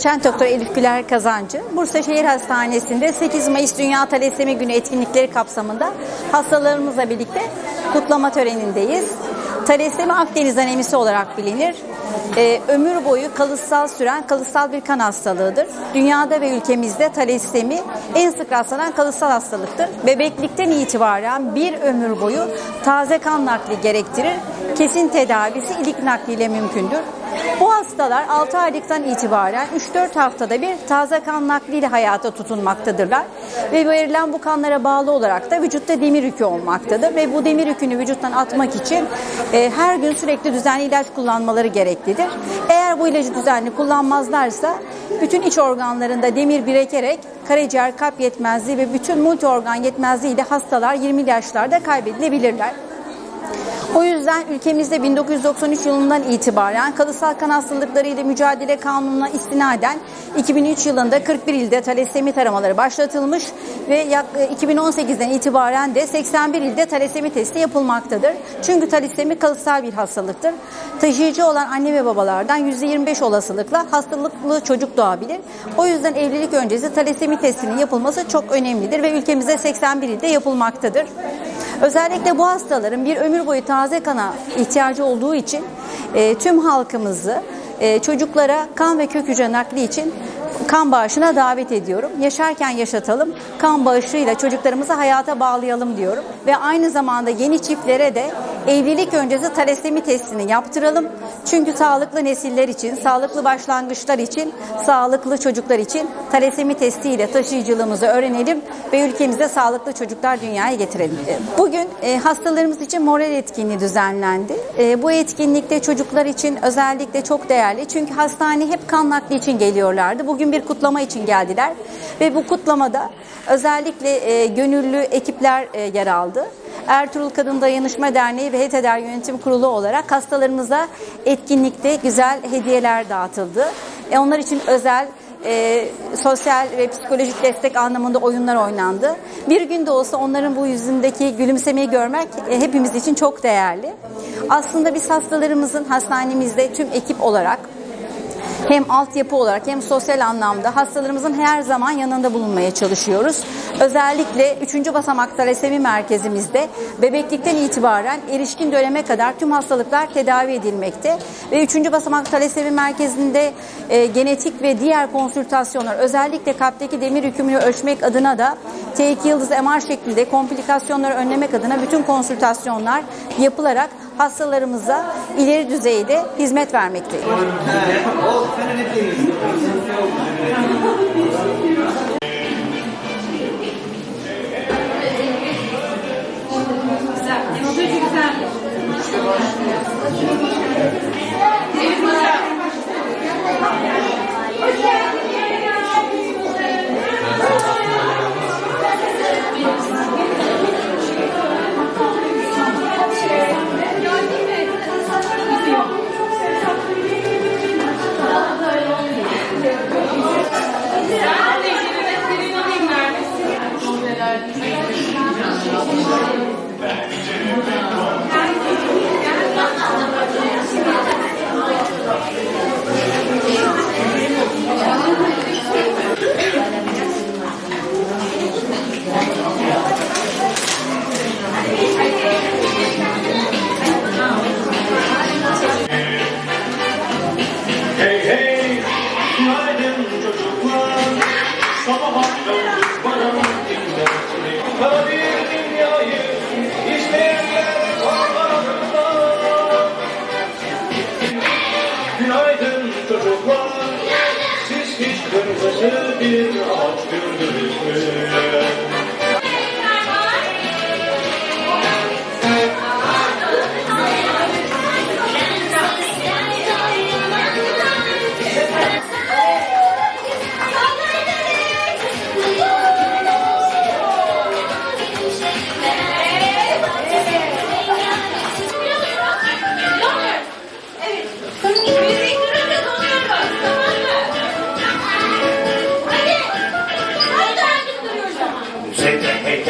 Doçent Doktor Elif Güler Kazancı, Bursa Şehir Hastanesi'nde 8 Mayıs Dünya Talasemi Günü etkinlikleri kapsamında hastalarımızla birlikte kutlama törenindeyiz. Talasemi Akdeniz anemisi olarak bilinir. Ee, ömür boyu kalıtsal süren kalıtsal bir kan hastalığıdır. Dünyada ve ülkemizde talasemi en sık rastlanan kalıtsal hastalıktır. Bebeklikten itibaren bir ömür boyu taze kan nakli gerektirir. Kesin tedavisi ilik nakliyle mümkündür. Bu hastalar 6 aylıktan itibaren 3-4 haftada bir taze kan nakliyle hayata tutunmaktadırlar. Ve verilen bu kanlara bağlı olarak da vücutta demir yükü olmaktadır. Ve bu demir yükünü vücuttan atmak için e, her gün sürekli düzenli ilaç kullanmaları gereklidir. Eğer bu ilacı düzenli kullanmazlarsa bütün iç organlarında demir birikerek karaciğer, kalp yetmezliği ve bütün multi organ yetmezliği ile hastalar 20 yaşlarda kaybedilebilirler. O yüzden ülkemizde 1993 yılından itibaren kalıtsal kan hastalıkları ile mücadele kanununa istinaden 2003 yılında 41 ilde talasemi taramaları başlatılmış ve yak- 2018'den itibaren de 81 ilde talasemi testi yapılmaktadır. Çünkü talasemi kalıtsal bir hastalıktır. Taşıyıcı olan anne ve babalardan %25 olasılıkla hastalıklı çocuk doğabilir. O yüzden evlilik öncesi talasemi testinin yapılması çok önemlidir ve ülkemizde 81 ilde yapılmaktadır. Özellikle bu hastaların bir ömür boyu taze kana ihtiyacı olduğu için e, tüm halkımızı e, çocuklara kan ve kök hücre nakli için kan bağışına davet ediyorum. Yaşarken yaşatalım, kan bağışıyla çocuklarımızı hayata bağlayalım diyorum. Ve aynı zamanda yeni çiftlere de evlilik öncesi talasemi testini yaptıralım. Çünkü sağlıklı nesiller için, sağlıklı başlangıçlar için, sağlıklı çocuklar için talasemi testiyle taşıyıcılığımızı öğrenelim ve ülkemize sağlıklı çocuklar dünyaya getirelim. Bugün e, hastalarımız için moral etkinliği düzenlendi. E, bu etkinlikte çocuklar için özellikle çok değerli. Çünkü hastane hep kan nakli için geliyorlardı. Bugün bir kutlama için geldiler ve bu kutlamada özellikle e, gönüllü ekipler e, yer aldı. Ertuğrul Kadın Dayanışma Derneği ve HETEDER Yönetim Kurulu olarak hastalarımıza etkinlikte güzel hediyeler dağıtıldı. E, onlar için özel e, sosyal ve psikolojik destek anlamında oyunlar oynandı. Bir gün de olsa onların bu yüzündeki gülümsemeyi görmek e, hepimiz için çok değerli. Aslında biz hastalarımızın hastanemizde tüm ekip olarak hem altyapı olarak hem sosyal anlamda hastalarımızın her zaman yanında bulunmaya çalışıyoruz. Özellikle 3. basamak talasemi merkezimizde bebeklikten itibaren erişkin döneme kadar tüm hastalıklar tedavi edilmekte. Ve 3. basamak talasemi merkezinde e, genetik ve diğer konsültasyonlar özellikle kalpteki demir yükümünü ölçmek adına da T2 yıldız MR şeklinde komplikasyonları önlemek adına bütün konsültasyonlar yapılarak hastalarımıza ileri düzeyde hizmet vermekteyiz. Hey Günaydın çocuklar. Siz hiç kırmızı bir ağaç gördünüz mü?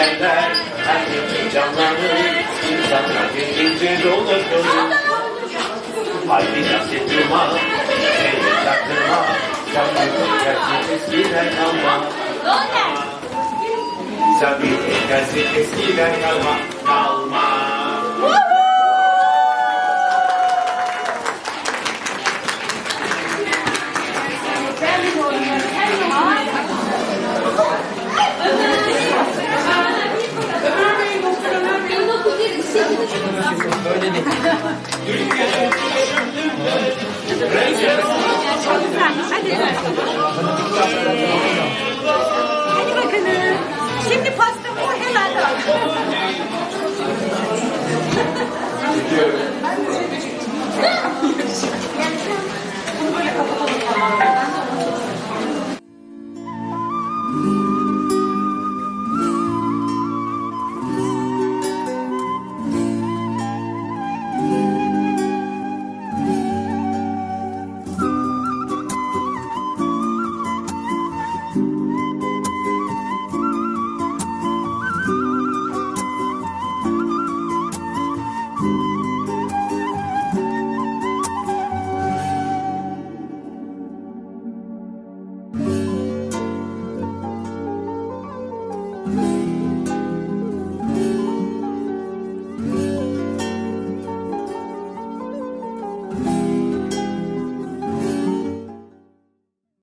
Heykeller her gün canlanır. İnsanlar birbirine dolaşır. Haydi et durma, seni çaktırma. Sen gelsin eskiden kalma. Sen gelsin eskiden kalma. Kalma. Öyle de. Çok. Hadi. Ee, hadi bakalım. Şimdi pastamızı hemen alalım.